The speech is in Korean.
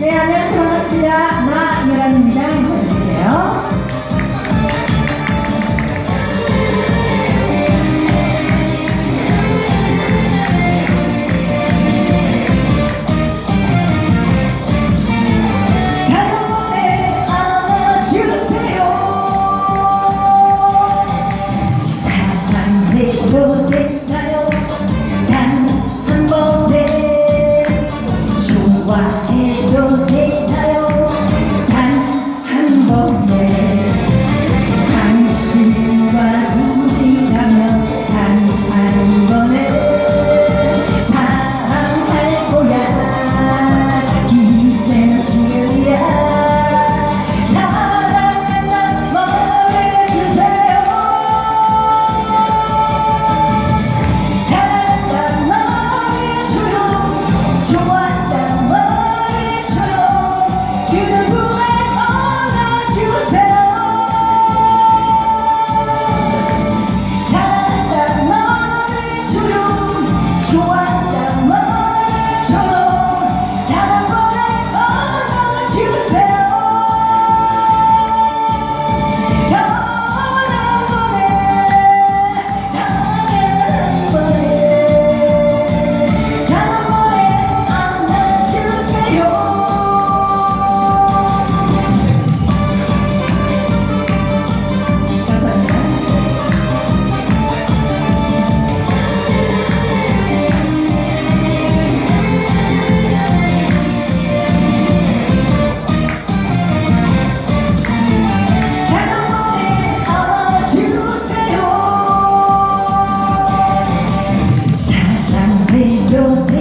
네, 안녕하세요. 반갑습니다. 나예란입니다. 인사드릴게요. your